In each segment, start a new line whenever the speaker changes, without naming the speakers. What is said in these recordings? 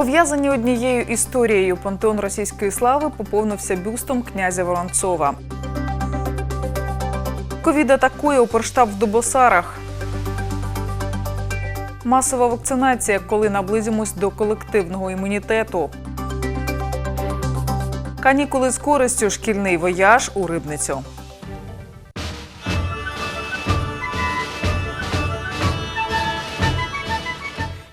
Пов'язані однією історією пантеон російської слави поповнився бюстом князя Воронцова. Ковід атакує Укрштаб в Дубосарах. Масова вакцинація, коли наблизимось до колективного імунітету. Канікули з користю шкільний вояж у рибницю.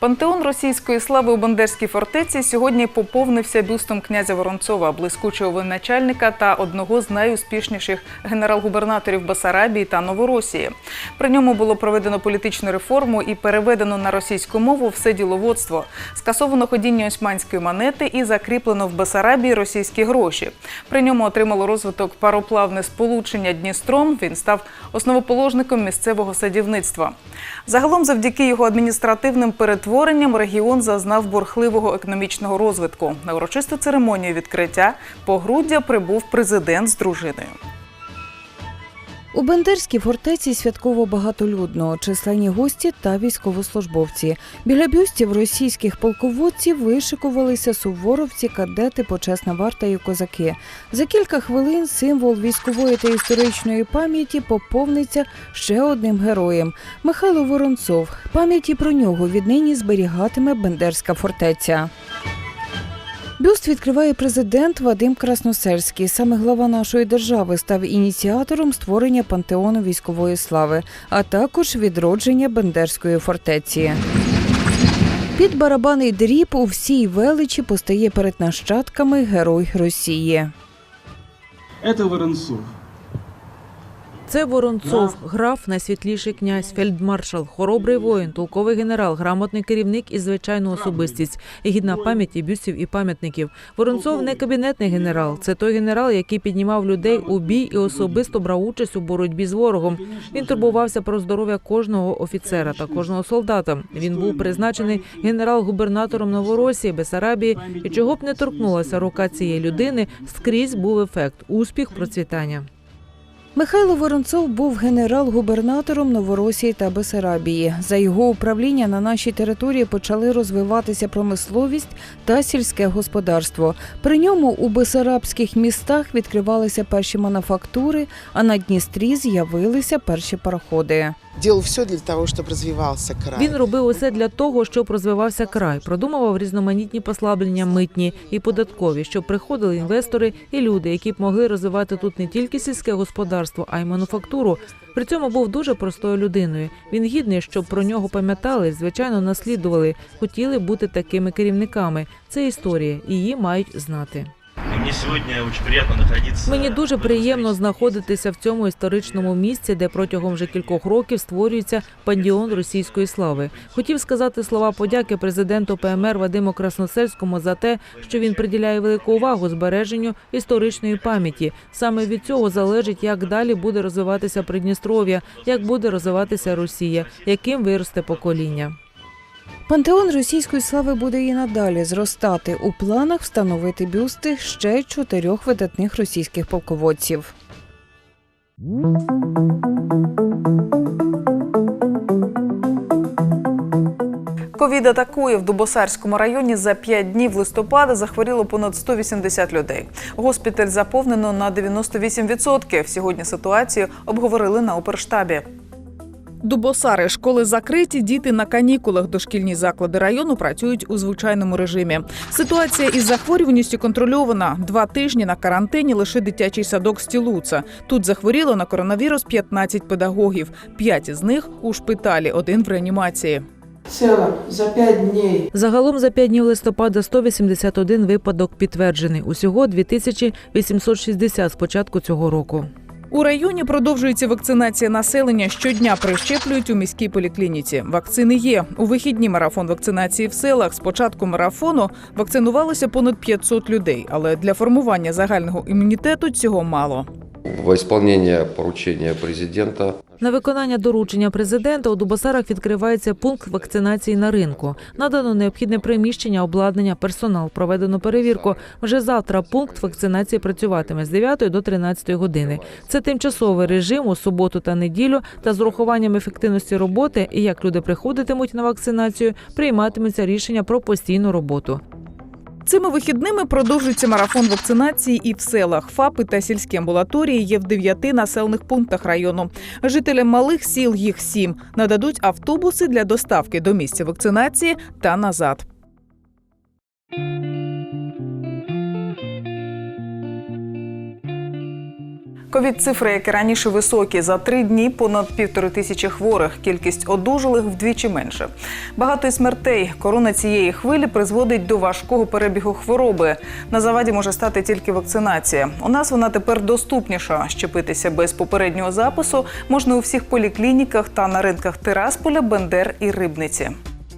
Пантеон російської слави у Бандерській фортеці сьогодні поповнився бюстом князя Воронцова, блискучого воєначальника та одного з найуспішніших генерал-губернаторів Басарабії та Новоросії. При ньому було проведено політичну реформу і переведено на російську мову все діловодство. Скасовано ходіння османської монети і закріплено в Басарабії російські гроші. При ньому отримало розвиток пароплавне сполучення Дністром. Він став основоположником місцевого садівництва. Загалом, завдяки його адміністративним перетворенням, регіон зазнав бурхливого економічного розвитку. На урочисту церемонію відкриття погруддя прибув президент з дружиною.
У Бендерській фортеці святково багатолюдно, численні гості та військовослужбовці. Біля бюстів російських полководців вишикувалися суворовці, кадети, почесна варта і козаки. За кілька хвилин символ військової та історичної пам'яті поповниться ще одним героєм Михайло Воронцов. Пам'яті про нього віднині зберігатиме Бендерська фортеця. Бюст відкриває президент Вадим Красносельський. Саме глава нашої держави став ініціатором створення пантеону військової слави, а також відродження Бендерської фортеці. Під барабаний дріб у всій величі постає перед нащадками герой Росії.
Це Воронцов.
Це Воронцов, граф, найсвітліший князь, фельдмаршал, хоробрий воїн, толковий генерал, грамотний керівник і звичайну особистість, і гідна пам'яті бюстів і пам'ятників. Воронцов не кабінетний генерал. Це той генерал, який піднімав людей у бій і особисто брав участь у боротьбі з ворогом. Він турбувався про здоров'я кожного офіцера та кожного солдата. Він був призначений генерал-губернатором Новоросії, Бесарабії, і чого б не торкнулася рука цієї людини, скрізь був ефект успіх, процвітання.
Михайло Воронцов був генерал-губернатором Новоросії та Бесарабії. За його управління на нашій території почали розвиватися промисловість та сільське господарство. При ньому у бесарабських містах відкривалися перші мануфактури, а на Дністрі з'явилися перші пароходи.
Делал все для того, чтобы развивался край.
Він робив усе для того, щоб розвивався край, продумував різноманітні послаблення митні і податкові, щоб приходили інвестори і люди, які б могли розвивати тут не тільки сільське господарство, а й мануфактуру. При цьому був дуже простою людиною. Він гідний, щоб про нього пам'ятали, звичайно, наслідували, хотіли бути такими керівниками. Це історія, її мають знати. Мені дуже приємно знаходитися в цьому історичному місці, де протягом вже кількох років створюється пандіон російської слави. Хотів сказати слова подяки президенту ПМР Вадиму Красносельському за те, що він приділяє велику увагу збереженню історичної пам'яті. Саме від цього залежить, як далі буде розвиватися Придністров'я, як буде розвиватися Росія, яким виросте покоління.
Пантеон російської слави буде і надалі зростати. У планах встановити бюсти ще чотирьох видатних російських полководців.
Ковід атакує в Дубосарському районі. За 5 днів листопада захворіло понад 180 людей. Госпіталь заповнено на 98%. Сьогодні ситуацію обговорили на оперштабі. Дубосари школи закриті, діти на канікулах. Дошкільні заклади району працюють у звичайному режимі. Ситуація із захворюваністю контрольована. Два тижні на карантині лише дитячий садок Стілуца. Тут захворіло на коронавірус 15 педагогів. П'ять з них у шпиталі, один в реанімації.
За пять дней
Загалом за 5 днів листопада 181 випадок підтверджений. Усього 2860 з початку цього року.
У районі продовжується вакцинація населення. Щодня прищеплюють у міській поліклініці. Вакцини є. У вихідні марафон вакцинації в селах. З початку марафону вакцинувалося понад 500 людей, але для формування загального імунітету цього мало.
Во исполнение поручения президента
На виконання доручення президента у Дубосарах відкривається пункт вакцинації на ринку. Надано необхідне приміщення, обладнання, персонал. Проведено перевірку. Вже завтра пункт вакцинації працюватиме з 9 до 13 години. Це тимчасовий режим у суботу та неділю. Та з урахуванням ефективності роботи і як люди приходитимуть на вакцинацію, прийматимуться рішення про постійну роботу.
Цими вихідними продовжується марафон вакцинації і в селах. ФАПи та сільські амбулаторії є в дев'яти населених пунктах району. Жителям малих сіл їх сім нададуть автобуси для доставки до місця вакцинації та назад. Ковід цифри, як і раніше, високі. За три дні понад півтори тисячі хворих. Кількість одужалих вдвічі менше. Багато й смертей. Корона цієї хвилі призводить до важкого перебігу хвороби. На заваді може стати тільки вакцинація. У нас вона тепер доступніша. Щепитися без попереднього запису можна у всіх поліклініках та на ринках Тирасполя, Бендер і Рибниці.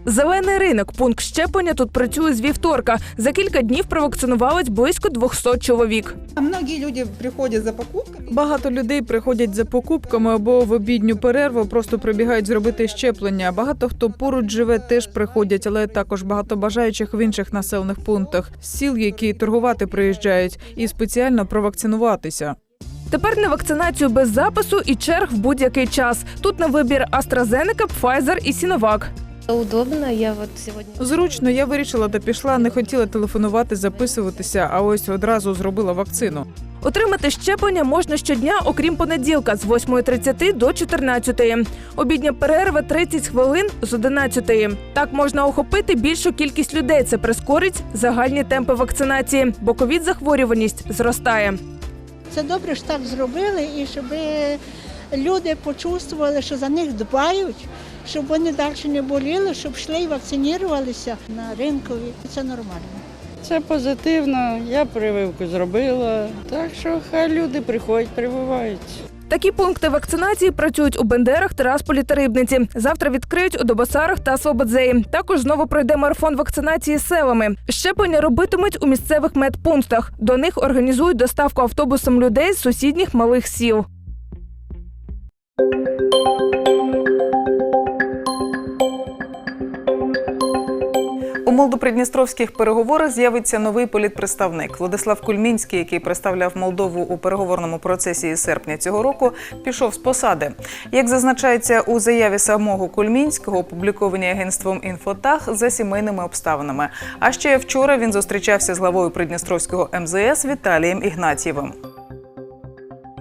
Зелений ринок, пункт щеплення тут працює з вівторка. За кілька днів провакцинувались близько 200 чоловік.
А многие люди приходят за покупками.
Багато людей приходять за покупками або в обідню перерву, просто прибігають зробити щеплення. Багато хто поруч живе, теж приходять, але також багато бажаючих в інших населених пунктах, з сіл, які торгувати приїжджають, і спеціально провакцинуватися.
Тепер на вакцинацію без запису і черг в будь-який час. Тут на вибір AstraZeneca, Pfizer і Sinovac.
Удобно, я вот сегодня...
Зручно, я вирішила та пішла, не хотіла телефонувати, записуватися, а ось одразу зробила вакцину.
Отримати щеплення можна щодня, окрім понеділка, з 8.30 до 14. Обідня перерва 30 хвилин з 11. Так можна охопити більшу кількість людей. Це прискорить загальні темпи вакцинації, бо ковід захворюваність зростає.
Це добре, що так зробили, і щоб люди почувствували, що за них дбають, щоб вони далі не боліли, щоб йшли і вакцинувалися на ринкові. Це нормально.
Це позитивно, я прививку зробила. Так що хай люди приходять, прививають.
Такі пункти вакцинації працюють у Бендерах, Тирасполі та Рибниці. Завтра відкриють у Добосарах та Свободзеї. Також знову пройде марафон вакцинації селами. Щеплення робитимуть у місцевих медпунктах. До них організують доставку автобусом людей з сусідніх малих сіл.
Молдопридністровських переговорах з'явиться новий політпредставник. Владислав Кульмінський, який представляв Молдову у переговорному процесі із серпня цього року, пішов з посади. Як зазначається у заяві самого Кульмінського, опублікованій агентством Інфотах за сімейними обставинами. А ще вчора він зустрічався з главою Придністровського МЗС Віталієм Ігнатієвим.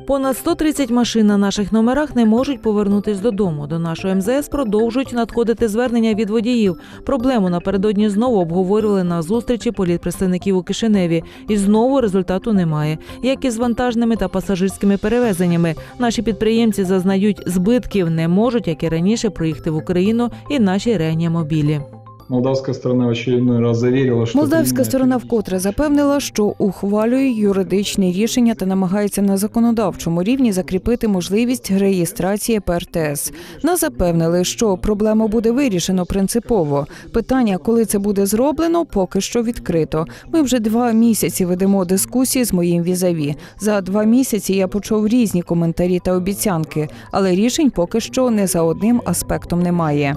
Понад 130 машин на наших номерах не можуть повернутись додому. До нашого МЗС продовжують надходити звернення від водіїв. Проблему напередодні знову обговорювали на зустрічі політпредставників у Кишиневі. І знову результату немає. Як і з вантажними та пасажирськими перевезеннями. Наші підприємці зазнають збитків, не можуть, як і раніше, проїхати в Україну і наші реанімобілі.
Молдавская сторона в очередной раз заверила, что...
Молдавська сторона вкотре запевнила, що ухвалює юридичні рішення та намагається на законодавчому рівні закріпити можливість реєстрації ПРТС. Нас запевнили, що проблему буде вирішено принципово. Питання, коли це буде зроблено, поки що відкрито. Ми вже два місяці ведемо дискусії з моїм візаві. За два місяці я почув різні коментарі та обіцянки, але рішень поки що не за одним аспектом немає.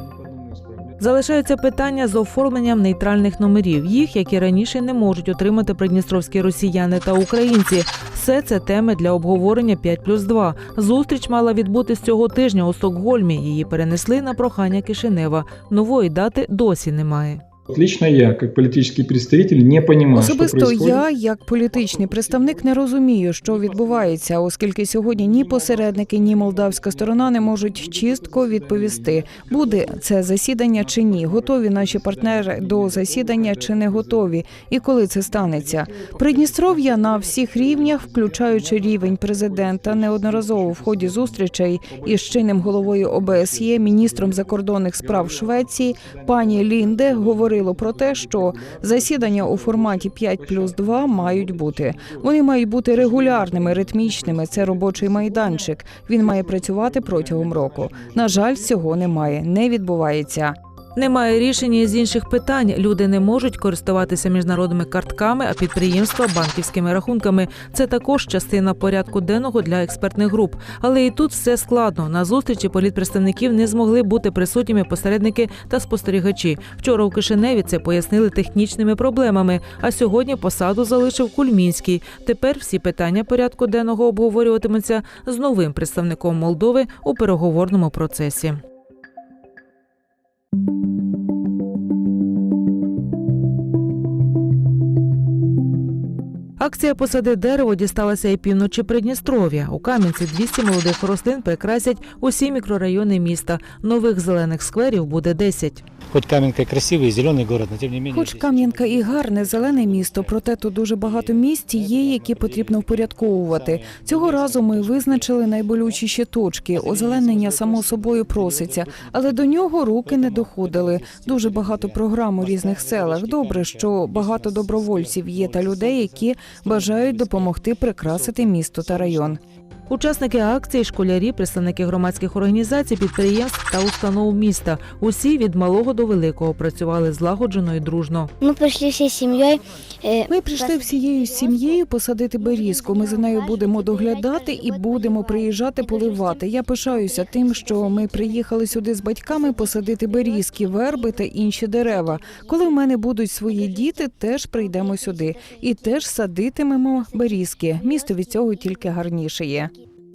Залишаються питання з оформленням нейтральних номерів. Їх, як і раніше, не можуть отримати придністровські росіяни та українці. Все це теми для обговорення 5 плюс 2. Зустріч мала відбутись цього тижня у Стокгольмі. Її перенесли на прохання Кишинева. Нової дати досі немає.
Лично я, как политический представитель, не понимаю,
Особисто
происходит.
я, як політичний представник, не розумію, що відбувається, оскільки сьогодні ні посередники, ні молдавська сторона не можуть чітко відповісти, буде це засідання чи ні, готові наші партнери до засідання чи не готові, і коли це станеться. Придністров'я на всіх рівнях, включаючи рівень президента, неодноразово в ході зустрічей із чинним головою ОБСЄ, міністром закордонних справ Швеції, пані Лінде говорило про те, що засідання у форматі 5 плюс 2 мають бути. Вони мають бути регулярними, ритмічними. Це робочий майданчик. Він має працювати протягом року. На жаль, цього немає, не відбувається.
Немає рішення із інших питань. Люди не можуть користуватися міжнародними картками, а підприємства банківськими рахунками. Це також частина порядку денного для експертних груп. Але і тут все складно. На зустрічі політпредставників не змогли бути присутніми посередники та спостерігачі. Вчора у Кишиневі це пояснили технічними проблемами. А сьогодні посаду залишив Кульмінський. Тепер всі питання порядку денного обговорюватимуться з новим представником Молдови у переговорному процесі. Акція посади дерево дісталася і півночі Придністров'я. У Кам'янці 200 молодих рослин прикрасять усі мікрорайони міста. Нових зелених скверів буде 10.
Хоть Каменка и красивый, и зеленый город, но тем не.
Хоч Кам'янка і гарне зелене місто, проте тут дуже багато місць є, які потрібно впорядковувати. Цього разу ми визначили найболючіші точки. Озеленення само собою проситься, але до нього руки не доходили. Дуже багато програм у різних селах. Добре, що багато добровольців є та людей, які бажають допомогти прикрасити місто та район.
Учасники акції, школярі, представники громадських організацій, підприємств та установ міста. Усі від малого до великого працювали злагоджено і дружно.
Мы пришли всей семьей. э,
Ми прийшли всією сім'єю посадити берізку. Ми за нею будемо доглядати і будемо приїжджати поливати. Я пишаюся тим, що ми приїхали сюди з батьками посадити берізки, верби та інші дерева. Коли в мене будуть свої діти, теж прийдемо сюди і теж садитимемо берізки. Місто від цього тільки гарнішає.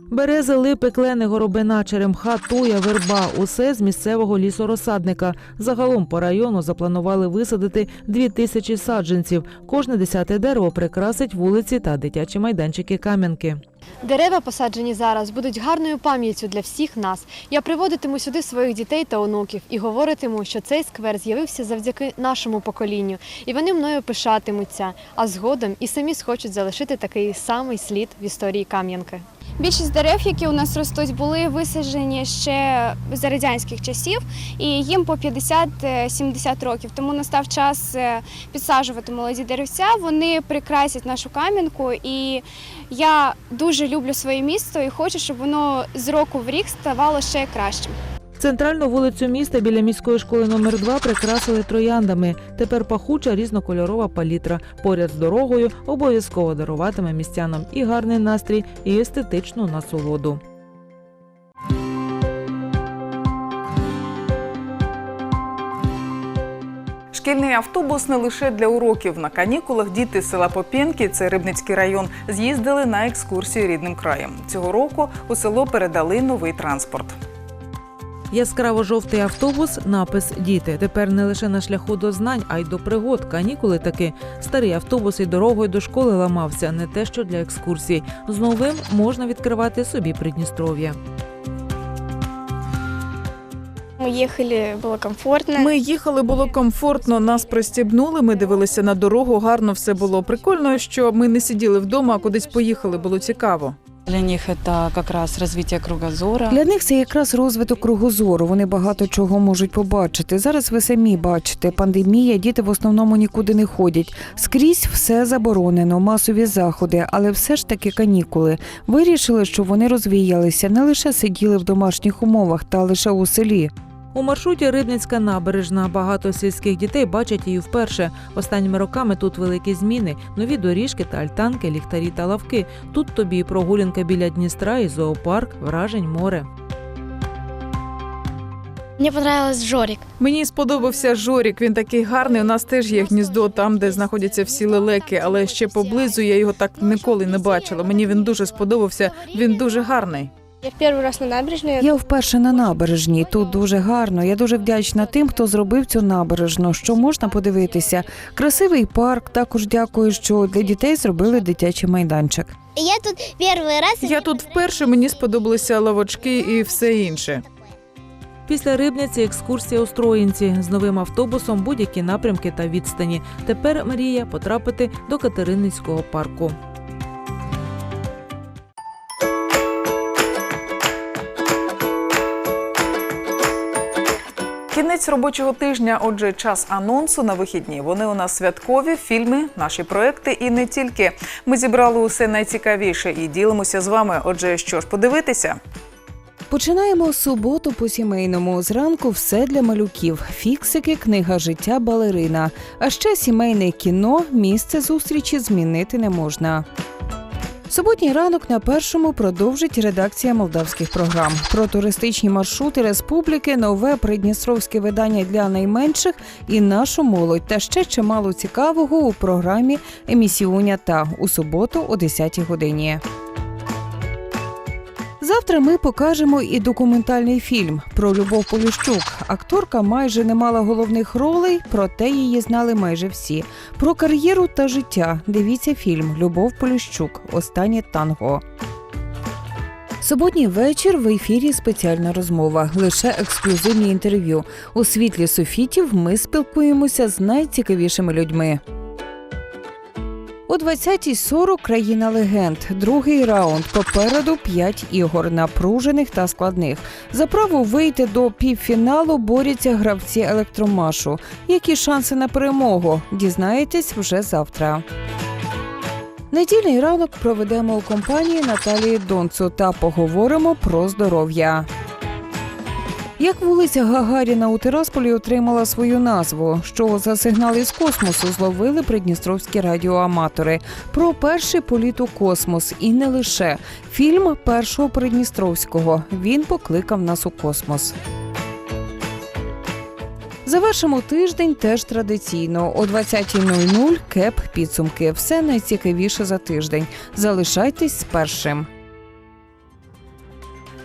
Берези, липи, клени, горобина, черемха, туя, верба – усе з місцевого лісорозсадника. Загалом по району запланували висадити дві тисячі саджанців. Кожне десяте дерево прикрасить вулиці та дитячі майданчики Кам'янки.
Дерева, посаджені зараз, будуть гарною пам'яттю для всіх нас. Я приводитиму сюди своїх дітей та онуків і говоритиму, що цей сквер з'явився завдяки нашому поколінню, і вони мною пишатимуться, а згодом і самі схочуть залишити такий самий слід в історії Кам'янки.
Більшість дерев, які у нас ростуть, були висаджені ще за радянських часів, і їм по 50-70 років. Тому настав час е, підсаджувати молоді деревця. Вони прикрасять нашу кам'янку. І я дуже люблю своє місто і хочу, щоб воно з року в рік ставало ще кращим.
Центральну вулицю міста біля міської школи номер 2 прикрасили трояндами. Тепер пахуча різнокольорова палітра. Поряд з дорогою обов'язково даруватиме містянам і гарний настрій, і естетичну насолоду.
Шкільний автобус не лише для уроків. На канікулах діти села Попєнки, це Рибницький район, з'їздили на екскурсію рідним краєм. Цього року у село передали новий транспорт.
Яскраво жовтий автобус, напис Діти. Тепер не лише на шляху до знань, а й до пригод. Канікули таки. Старий автобус і дорогою до школи ламався, не те, що для екскурсій. З новим можна відкривати собі Придністров'я.
Ми їхали, було комфортно.
Ми їхали, було комфортно, нас пристібнули, ми дивилися на дорогу, гарно все було. Прикольно, що ми не сиділи вдома, а кудись поїхали, було цікаво.
Для них это как раз развитие кругозора.
Для них це якраз розвиток кругозору. Вони багато чого можуть побачити. Зараз ви самі бачите, пандемія, діти в основному нікуди не ходять. Скрізь все заборонено, масові заходи, але все ж таки канікули. Вирішили, що вони розвіялися, не лише сиділи в домашніх умовах, та лише у селі.
У маршруті Рибницька набережна. Багато сільських дітей бачать її вперше. Останніми роками тут великі зміни: нові доріжки та альтанки, ліхтарі та лавки. Тут тобі і прогулянка біля Дністра, і зоопарк, вражень море.
Мені подобався Жорік.
Мені сподобався Жорік. Він такий гарний. У нас теж є гніздо там, де знаходяться всі лелеки, але ще поблизу я його так ніколи не бачила. Мені він дуже сподобався. Він дуже гарний.
Я в перший раз на набережній.
Я вперше на набережній. Тут дуже гарно. Я дуже вдячна тим, хто зробив цю набережну. Що можна подивитися? Красивий парк. Також дякую, що для дітей зробили дитячий майданчик.
Я тут перший раз.
Я тут вперше мені сподобалися лавочки і все інше.
Після Рибниці екскурсія у Строїнці з новим автобусом будь-які напрямки та відстані. Тепер мрія потрапити до Катерининського парку.
Кінець робочого тижня. Отже, час анонсу на вихідні. Вони у нас святкові, фільми, наші проекти і не тільки. Ми зібрали усе найцікавіше і ділимося з вами. Отже, що ж подивитися.
Починаємо суботу по сімейному. Зранку все для малюків. Фіксики, книга життя балерина. А ще сімейне кіно. Місце зустрічі змінити не можна. Суботній ранок на першому продовжить редакція молдавських програм про туристичні маршрути республіки, нове придністровське видання для найменших і нашу молодь. Та ще чимало цікавого у програмі Емісіоня та у суботу о 10 годині. Завтра ми покажемо і документальний фільм про Любов Поліщук. Акторка майже не мала головних ролей, проте її знали майже всі. Про кар'єру та життя. Дивіться фільм Любов Поліщук. Останнє танго. Суботній вечір в ефірі спеціальна розмова, лише ексклюзивні інтерв'ю. У світлі софітів ми спілкуємося з найцікавішими людьми. О 20.40 країна легенд. Другий раунд. Попереду п'ять ігор, напружених та складних. За право вийти до півфіналу борються гравці електромашу. Які шанси на перемогу? Дізнаєтесь вже завтра. Недільний ранок проведемо у компанії Наталії Донцу та поговоримо про здоров'я. Як вулиця Гагаріна у Тирасполі отримала свою назву, що за сигнали з космосу зловили придністровські радіоаматори про перший політ у космос і не лише фільм першого придністровського. Він покликав нас у космос. Завершимо тиждень теж традиційно. О 20.00 кеп підсумки. Все найцікавіше за тиждень. Залишайтесь першим.